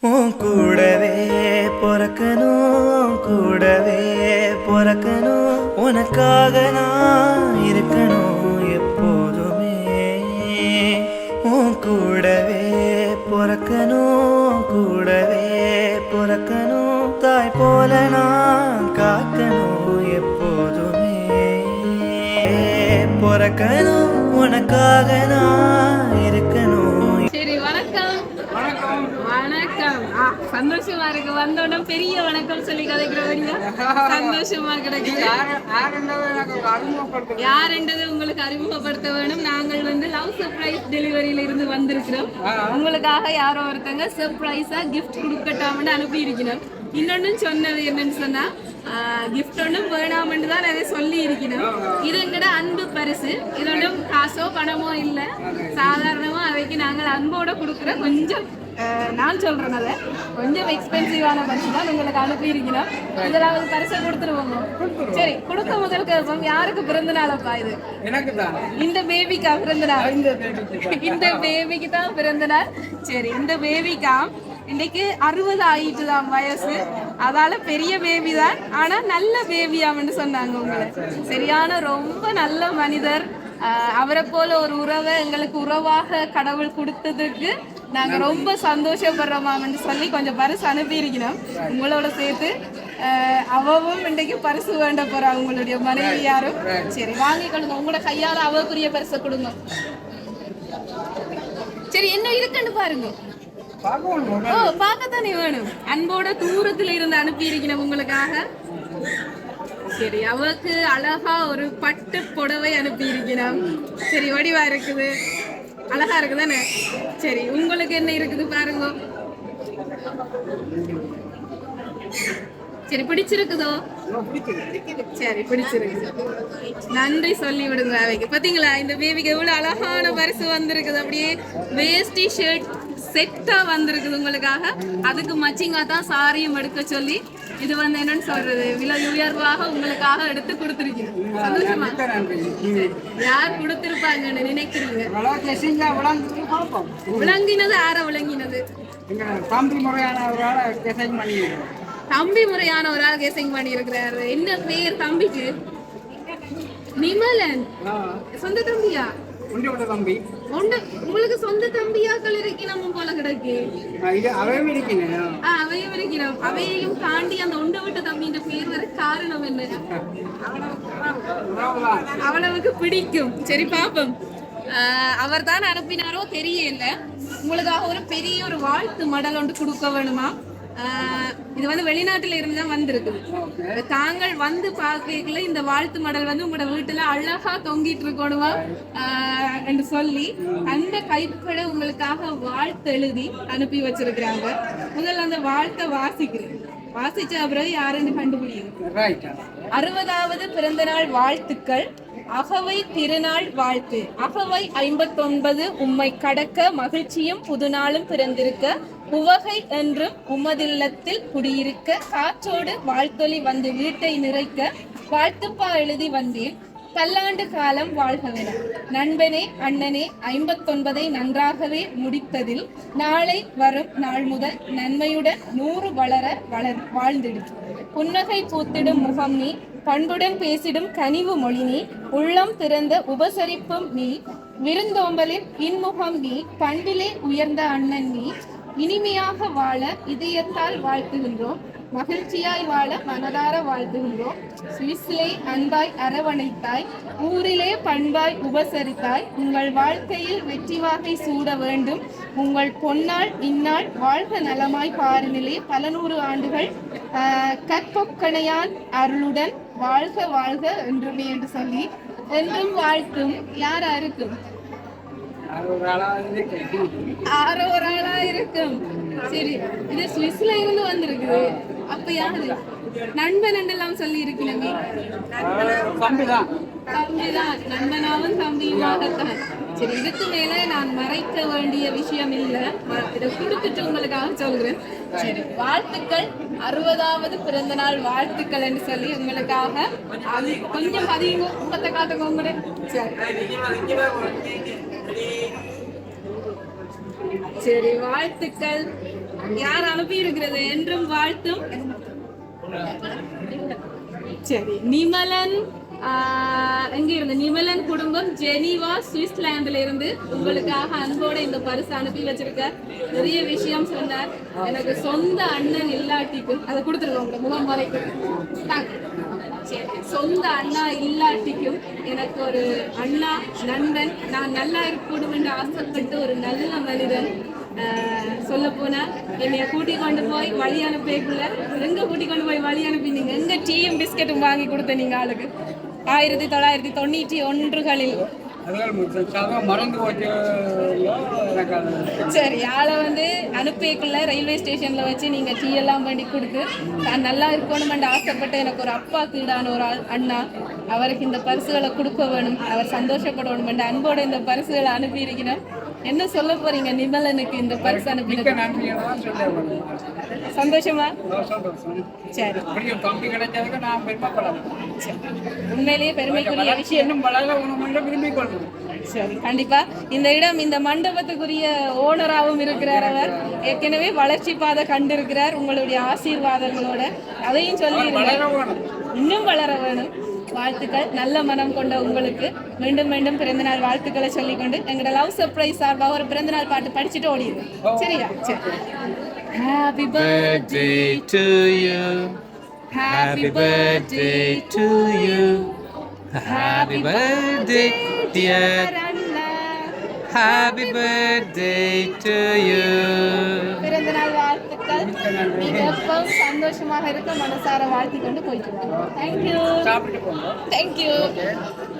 உன் கூடவே பிறக்கணும் கூடவே பிறக்கணும். உனக்காக நான் இருக்கணும் எப்போதுமே. உன் கூடவே பிறக்கணும் கூடவே பிறக்கணும். தாய் போல நான் காக்கணும் எப்போதுமே. பிறக்கணும் உனக்காக நான் சந்தோஷமா இருக்கு வந்த உடனே பெரிய வணக்கம் சொல்லி கதைக்கிறவங்க. சந்தோஷமா கிடைக்குது. யாருன்றது உங்களுக்கு அறிமுகப்படுத்த வேணும். நாங்கள் வந்து லவ் சர்ப்ரைஸ் டெலிவரியில இருந்து வந்திருக்கிறோம். உங்களுக்காக யாரோ ஒருத்தங்க சர்ப்ரைஸா கிஃப்ட் கொடுக்கட்டாம்னு அனுப்பி இருக்கிறோம் இன்னொன்னும் சொன்னது என்னன்னு சொன்னா கிஃப்ட் ஒன்றும் வேணாம்னு தான் நிறைய சொல்லி இருக்கணும் இது எங்கட அன்பு பரிசு. இது ஒன்றும் காசோ பணமோ இல்லை. சாதாரணமா அவைக்கு நாங்கள் அன்போட கொடுக்குற கொஞ்சம் நான் சொல்றேன் அதை. கொஞ்சம் எக்ஸ்பென்சிவான பரிசு தான் உங்களுக்கு அனுப்பி இருக்கிறோம் முதலாவது பரிசை கொடுத்துருவோங்க சரி கொடுக்க முதல் கேட்போம் யாருக்கு பிறந்த நாளப்பா இது? எனக்கு தான். இந்த பேபிக்கா பிறந்த நாள்? இந்த பேபிக்கு தான். பிறந்த நாள். சரி இந்த பேபிக்கா இன்னைக்கு அறுபது ஆயிட்டு தான் வயசு. அதால பெரிய பேபி தான். ஆனா நல்ல பேபியாம்னு சொன்னாங்க உங்களை. சரியான ரொம்ப நல்ல மனிதர். அவரை போல ஒரு உறவை எங்களுக்கு உறவாக கடவுள் கொடுத்ததுக்கு நாங்க ரொம்ப சந்தோஷப்படுறோமாம்னு சொல்லி கொஞ்சம் பரிசு அனுப்பியிருக்கிறோம் உங்களோட சேர்த்து அவவும் இன்றைக்கு பரிசு வேண்ட போறா உங்களுடைய மனைவி யாரும் சரி வாங்கி கொடுங்க உங்களோட கையால அவக்குரிய பரிசை கொடுங்க. சரி என்ன இருக்குன்னு பாருங்க. ஓ பார்க்கத்தானே வேணும். அன்போட தூரத்துல இருந்து அனுப்பி உங்களுக்காக. சரி அவக்கு அழகா ஒரு பட்டு புடவை அனுப்பி இருக்கிறான் சரி வடிவா இருக்குது. அழகா இருக்குதானே? சரி உங்களுக்கு என்ன இருக்குது பாருங்க. சரி பிடிச்சிருக்குதோ? சரி பிடிச்சிருக்கு. நன்றி சொல்லி விடுங்க அவைக்கு. பாத்தீங்களா இந்த பேபிக்கு எவ்வளவு அழகான பரிசு வந்திருக்குது. அப்படியே வேஸ்டி ஷர்ட் செட்டா வந்திருக்குது உங்களுக்காக. அதுக்கு மச்சிங்கா தான் சாரியும் எடுக்க சொல்லி இது வந்து என்னன்னு சொல்றது? விலை உயர்வாக உங்களுக்காக எடுத்து கொடுத்துருக்கீங்க சந்தோஷமா? யார் கொடுத்திருப்பாங்கன்னு நினைக்கிறீங்க? விளங்கினது ஆற விளங்கினது? தம்பி முறையான ஒரு தம்பி முறையான ஒரு ஆள் கேசிங் பண்ணி இருக்கிறாரு என்ன பேர் தம்பிக்கு? நிமலன். சொந்த தம்பியா? உண்டி விட்ட தம்பி? உண்டு. உங்களுக்கு சொந்த தம்பியாக்கள் இருக்கணும் போல கிடக்கு. இது அவையும் இருக்கீங்க ஆ, அவையும் அவையையும் தாண்டி அந்த உண்டு விட்ட தம்பின்ற பேர் வர காரணம் என்ன? அவ்வளவுக்கு பிடிக்கும். சரி பாப்போம். அவர் தான் அனுப்பினாரோ தெரியல. உங்களுக்காக ஒரு பெரிய ஒரு வாழ்த்து மடல் ஒன்று கொடுக்க வேணுமா? இது வந்து வெளிநாட்டுல இருந்து தான் வந்திருக்குது தாங்கள் வந்து பார்க்கல இந்த வாழ்த்து மடல் வந்து உங்களோட வீட்டுல அழகா தொங்கிட்டு இருக்கணுமா? என்று சொல்லி அந்த கைப்பட உங்களுக்காக வாழ்த்து எழுதி அனுப்பி வச்சிருக்கிறாங்க. முதல்ல அந்த வாழ்த்தை வாசிக்கிறேன். வாசிச்ச அப்புறம் யாருன்னு கண்டுபிடிக்கும் ரைட் அறுபதாவது பிறந்தநாள் வாழ்த்துக்கள். அகவை திருநாள் வாழ்த்து. அகவை ஐம்பத்தொன்பது. உம்மை கடக்க மகிழ்ச்சியும் புதுநாளும் பிறந்திருக்க. உவகை என்றும் உமதில்லத்தில் குடியிருக்க காற்றோடு வாழ்த்தொலி வந்து வீட்டை நிறைக்க வாழ்த்துப்பா எழுதி வந்தேன். பல்லாண்டு காலம் வாழ்கவென. நண்பனே அண்ணனே ஐம்பத்தொன்பதை நன்றாகவே முடித்ததில் நாளை வரும் நாள் முதல் நன்மையுடன் நூறு வளர வளர் வாழ்ந்திடும் புன்னகை பூத்திடும் முகம் நீ பண்புடன் பேசிடும் கனிவு மொழி நீ உள்ளம் திறந்த உபசரிப்பும் நீ விருந்தோம்பலின் இன்முகம் நீ பண்பிலே உயர்ந்த அண்ணன் நீ இனிமையாக வாழ இதயத்தால் வாழ்த்துகின்றோம். மகிழ்ச்சியாய் வாழ மனதார வாழ்த்துகின்றோம். சுவிஸ்லே அன்பாய் அரவணைத்தாய் ஊரிலே பண்பாய் உபசரித்தாய் உங்கள் வாழ்க்கையில் வெற்றி வாகை சூட வேண்டும். உங்கள் பொன்னாள் இந்நாள் வாழ்க நலமாய் பாருநிலே. பல நூறு ஆண்டுகள் கற்பொக்கணையான் அருளுடன் வாழ்க வாழ்க என்றுமே என்று சொல்லி என்றும் வாழ்த்தும் யார் இருக்கும் அது ஒரு ஆளாக இருக்கு ஆறோ ஒரு ஆளா இருக்கும். சரி இது இருந்து வந்திருக்குது. அப்ப யாரு? நண்பன் எல்லாம் சொல்லி இருக்கணுமே தம்பி தான் தம்பிதான். நண்பனாவும் தம்பியுமாகத்தான். சரி இதுக்கு மேல நான் மறைக்க வேண்டிய விஷயம் இல்ல. இதை கொடுத்துட்டு உங்களுக்காக சொல்கிறேன் சரி வாழ்த்துக்கள். அறுபதாவது பிறந்த நாள் வாழ்த்துக்கள் என்று சொல்லி உங்களுக்காக கொஞ்சம் அதிகங்க முகத்தை சரி. சரி வாழ்த்துக்கள். யார் அனுப்பி இருக்கிறது என்றும் வாழ்த்தும். சரி நிமலன் ஆஹ், எங்க இருந்து நிமலன் குடும்பம் ஜெனீவா சுவிட்சர்லாந்துல இருந்து உங்களுக்காக அன்போட இந்த பரிசு அனுப்பி வச்சிருக்கார். நிறைய விஷயம் சொன்னார். எனக்கு சொந்த அண்ணன் இல்லாட்டிக்கும் அதை கொடுத்துருக்கோம் உங்க முகம் வரைக்கும் சொந்த அண்ணா இல்லாட்டிக்கும் எனக்கு ஒரு அண்ணா நண்பன். நான் நல்லா இருக்கணும் என்று ஆசைப்பட்டு ஒரு நல்ல மனிதன். சொல்ல போனா என்னைய கூட்டி கொண்டு போய் வழி அனுப்பிக்குள்ள எங்க கூட்டி கொண்டு போய் வழி அனுப்பினீங்க? எங்க டீயும் பிஸ்கெட்டும் வாங்கி கொடுத்த நீங்க ஆளுக்கு? ஆயிரத்தி தொள்ளாயிரத்தி தொண்ணூற்றி ஒன்றுகளில். சரி ஆளை வந்து அனுப்பிக்குள்ள ரயில்வே ஸ்டேஷன்ல வச்சு நீங்க டீ எல்லாம் பண்ணி கொடுத்து நான் நல்லா இருக்கணும்னு ஆசைப்பட்டு எனக்கு ஒரு அப்பா கீடான ஒரு ஆள் அண்ணா. அவருக்கு இந்த பரிசுகளை கொடுக்க வேணும். அவர் சந்தோஷப்படணும் அன்போட இந்த பரிசுகளை அனுப்பி இருக்கிறோம் என்ன சொல்ல போறீங்க? நிமலனுக்கு இந்த பரிசு சொல்ல சந்தோஷமா? சரி. உண்மையிலேயே பெருமைக்குரிய விஷயம். சரி கண்டிப்பா. இந்த இடம் இந்த மண்டபத்துக்குரிய ஓனராகவும் இருக்கிறார் அவர். ஏற்கனவே வளர்ச்சி பாதை கண்டிருக்கிறார். உங்களுடைய ஆசீர்வாதங்களோட அதையும் சொல்லி இன்னும் வளர வேணும். வாழ்த்துக்கள். நல்ல மனம் கொண்ட உங்களுக்கு. மீண்டும் மீண்டும் பிறந்தநாள் வாழ்த்துக்களை சொல்லிக்கொண்டு எங்களோட லவ் சர்ப்ரைஸ் சார்பாக ஒரு பிறந்தநாள் பாட்டு படிச்சுட்டு ஓடிடுது சரியா சரி happy birthday birthday to you. Happy birthday to you. Happy birthday, dear. அண்ணா Happy birthday to you. பிறந்தநாள் வாழ்த்துக்கள் எப்பவும் சந்தோஷமாக இருக்க மனசார வாழ்த்தி கொண்டு போயிட்டு வாங்க தேங்க்யூ தேங்க்யூ